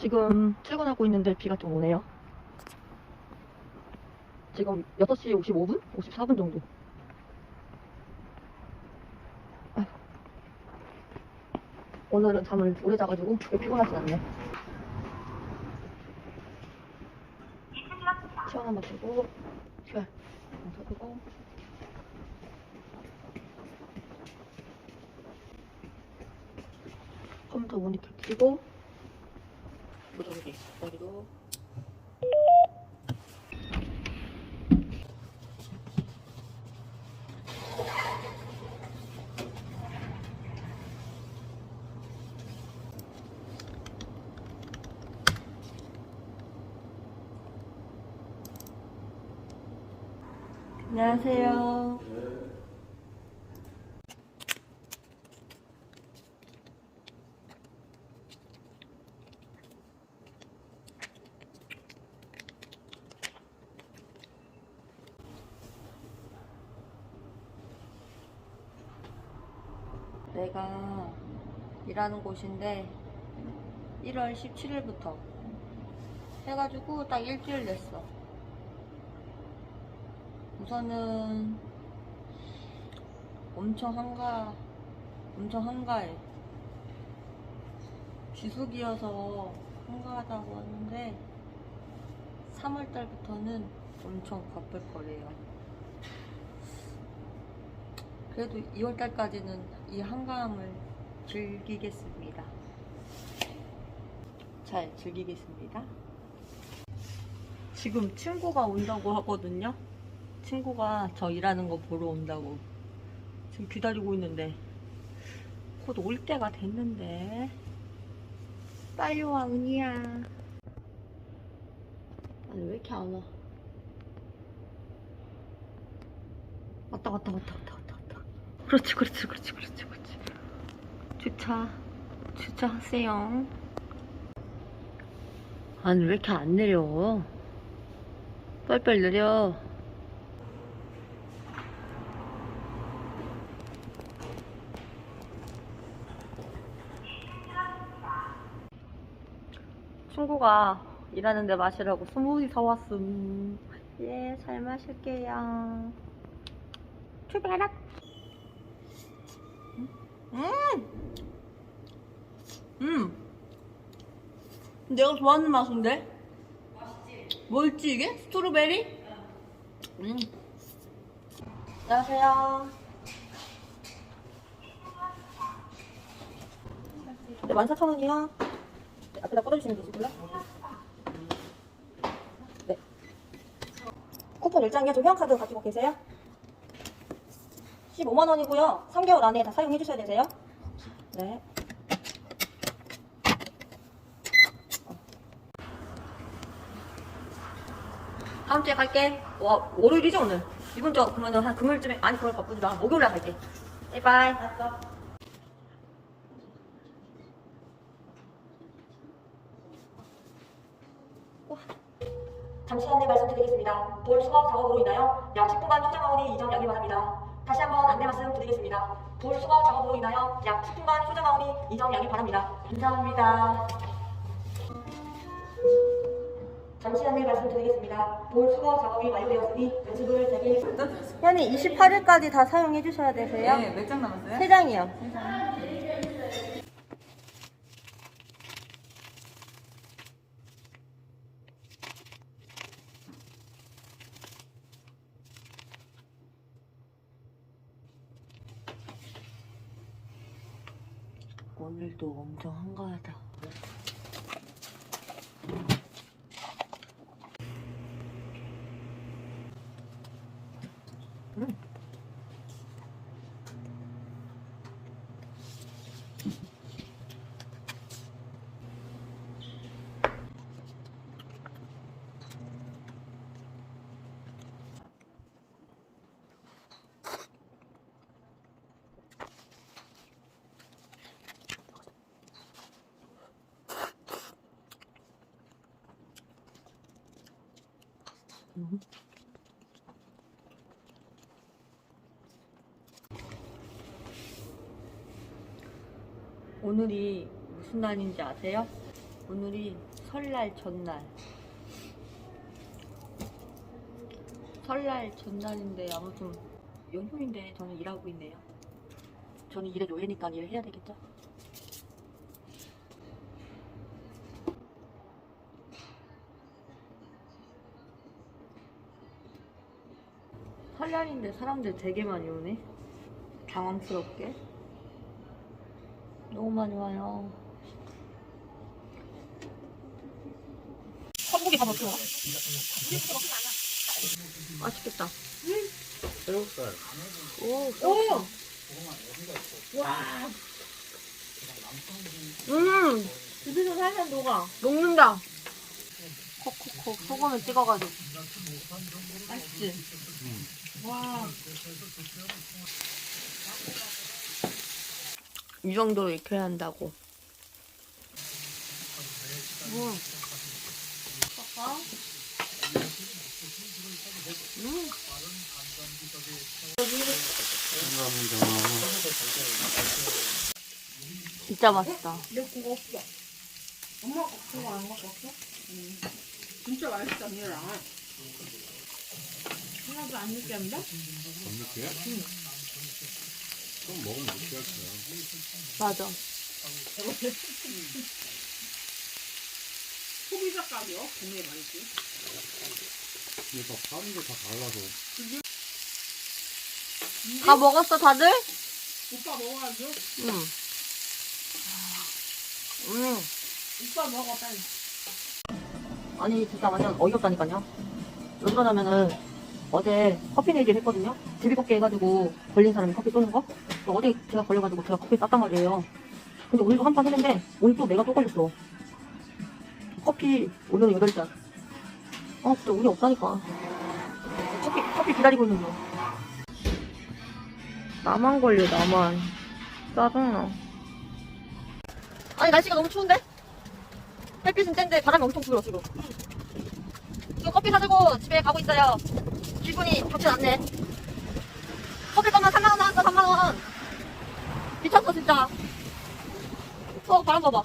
지금 출근하고 있는데 비가 좀 오네요. 지금 6시 55분? 54분 정도. 아휴. 오늘은 잠을 오래 자가지고 왜 피곤하진 않네. 시원 한번 주고, 휴, 켜두고. 컴퓨터 모니터 켜고, 무전기 여기도 안녕하세요. 내가 일하는 곳인데 1월 17일부터 해가지고 딱 일주일 됐어. 우선은 엄청 한가, 엄청 한가해. 비수기여서 한가하다고 하는데 3월달부터는 엄청 바쁠 거래요. 그래도 2월달까지는 이 한가함을 즐기겠습니다. 잘 즐기겠습니다. 지금 친구가 온다고 하거든요. 친구가 저 일하는 거 보러 온다고. 지금 기다리고 있는데 곧 올 때가 됐는데 빨리 와 은희야. 아니 왜 이렇게 안 와? 왔다 왔다 왔다 왔다. 그렇지 그렇지 그렇지 그렇지 그렇지. 주차 주차하세요. 아니 왜 이렇게 안 내려? 빨리빨리 내려. 친구가 일하는데 마시라고 스무디 사왔음. 예, 잘 마실게요. 출발합. 음! 음! 내가 좋아하는 맛인데? 맛있지? 뭐였지 이게? 스트로베리? 음. 안녕하세요. 네, 14,000원이요. 네, 앞에다 꽂아주시면 되시고요. 네. 쿠폰 1장이요. 저 회원카드 가지고 계세요? 15만 원이고요. 3개월 안에 다 사용해 주셔야 되세요. 네. 다음 주에 갈게. 와, 월요일이죠, 오늘? 이번 주, 그러면은 한 금요일쯤에, 아니, 그걸 바쁘지 마. 목요일에 갈게. 바이바이. 알았어. 잠시 안내 말씀드리겠습니다. 돌 수거 작업으로 인하여 약 10분간 효자마을이 이전 양해 바랍니다. 다시 한번 안내 말씀 드리겠습니다. 돌 수거 작업으로 인하여 약 10분간 효자마을이 이전 양해 바랍니다. 감사합니다. 잠시 안내 말씀드리겠습니다. 돌 수거 작업이 완료되었으니 연습을 재개했습니다. 현이 28일까지 다 사용해 주셔야 되세요. 네, 몇 장 남았어요? 3장이요. 오늘도 엄청 한가하다. 오늘이 무슨 날인지 아세요? 오늘이 설날 전날. 설날 전날인데 아무튼 연휴인데 저는 일하고 있네요. 저는 일의 노예니까 일을 해야 되겠죠? 설날인데 사람들 되게 많이 오네. 당황스럽게. 너무 많이 와요. 밥 어떻게 먹어? 맛있겠다. 새우살. 오, 오! 음, 입에서 살살 녹아. 녹는다. 콕콕콕 소금을 찍어가지고. 맛있지? 와. 이 정도로 익혀야 한다고. 음. 음. 진짜 맛있다. 내 그거 없어. 엄마 그거 안 갖고 왔어? 진짜 맛있다, 미라. 하나도 안 느끼한데? 안 느끼해? 응. 좀 먹으면 느끼할 거야. 맞아. 소비자 가격 구매 많지. 근데 다 파는 게 다 달라서. 다 먹었어, 다들? 오빠 먹어야죠. 응. 음. 오빠 먹어, 빨리. 아니 진짜 완전 어이없다니까요. 왜 그러냐면은 어제 커피 내기를 했거든요. 제비뽑기 해가지고 걸린 사람이 커피 쏘는 거. 또 어제 제가 걸려가지고 제가 커피 쐈단 말이에요. 근데 오늘도 한 판 했는데 오늘 또 내가 또 걸렸어. 커피 오늘은 여덟 잔. 아 진짜 운이 없다니까. 커피 커피 기다리고 있는 거. 나만 걸려, 나만. 짜증나. 아니 날씨가 너무 추운데? 햇빛은 센데 바람이 엄청 불어 지금. 지금 커피 사들고 집에 가고 있어요. 기분이 좋진 않네. 커피 값만 3만 원 나왔어 3만 원. 미쳤어 진짜. 어 바람 봐봐.